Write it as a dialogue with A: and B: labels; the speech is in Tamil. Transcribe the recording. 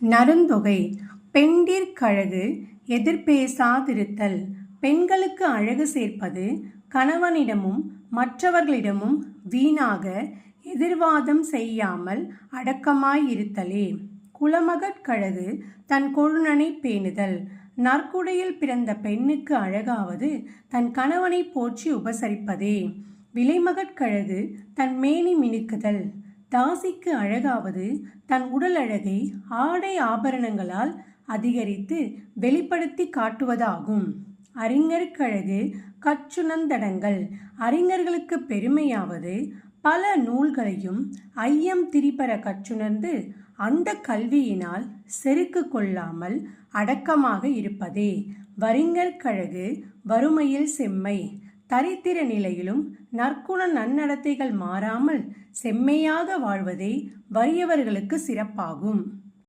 A: நறுந்தொகை பெண்டிற்கழகு எதிர்பேசாதிருத்தல். பெண்களுக்கு அழகு சேர்ப்பது கணவனிடமும் மற்றவர்களிடமும் வீணாக எதிர்வாதம் செய்யாமல் அடக்கமாயிருத்தலே. குலமகட்கழகு தன் கொழுநனை பேணுதல். நற்குடையில் பிறந்த பெண்ணுக்கு அழகாவது தன் கணவனை போற்றி உபசரிப்பதே. விலைமகற்கழகு தன் மேனி மினுக்குதல். தாசிக்கு அழகாவது தன் உடல் அழகை ஆடை ஆபரணங்களால் அதிகரித்து வெளிப்படுத்தி காட்டுவதாகும். அறிஞர்க்கழகு கற்றுணர்ந்தடங்கல் அறிஞர்களுக்கு பெருமையாவது பல நூல்களையும் ஐயம் திரிபர கற்றுணர்ந்து அந்த கல்வியினால் செருக்கு கொள்ளாமல் அடக்கமாக இருப்பதே. வரிங்கற்கழகு வறுமையில் செம்மை. தரித்திர நிலையிலும் நற்குண நன்னடத்தைகள் மாறாமல் செம்மையாக வாழ்வதே வறியவர்களுக்கு சிறப்பாகும்.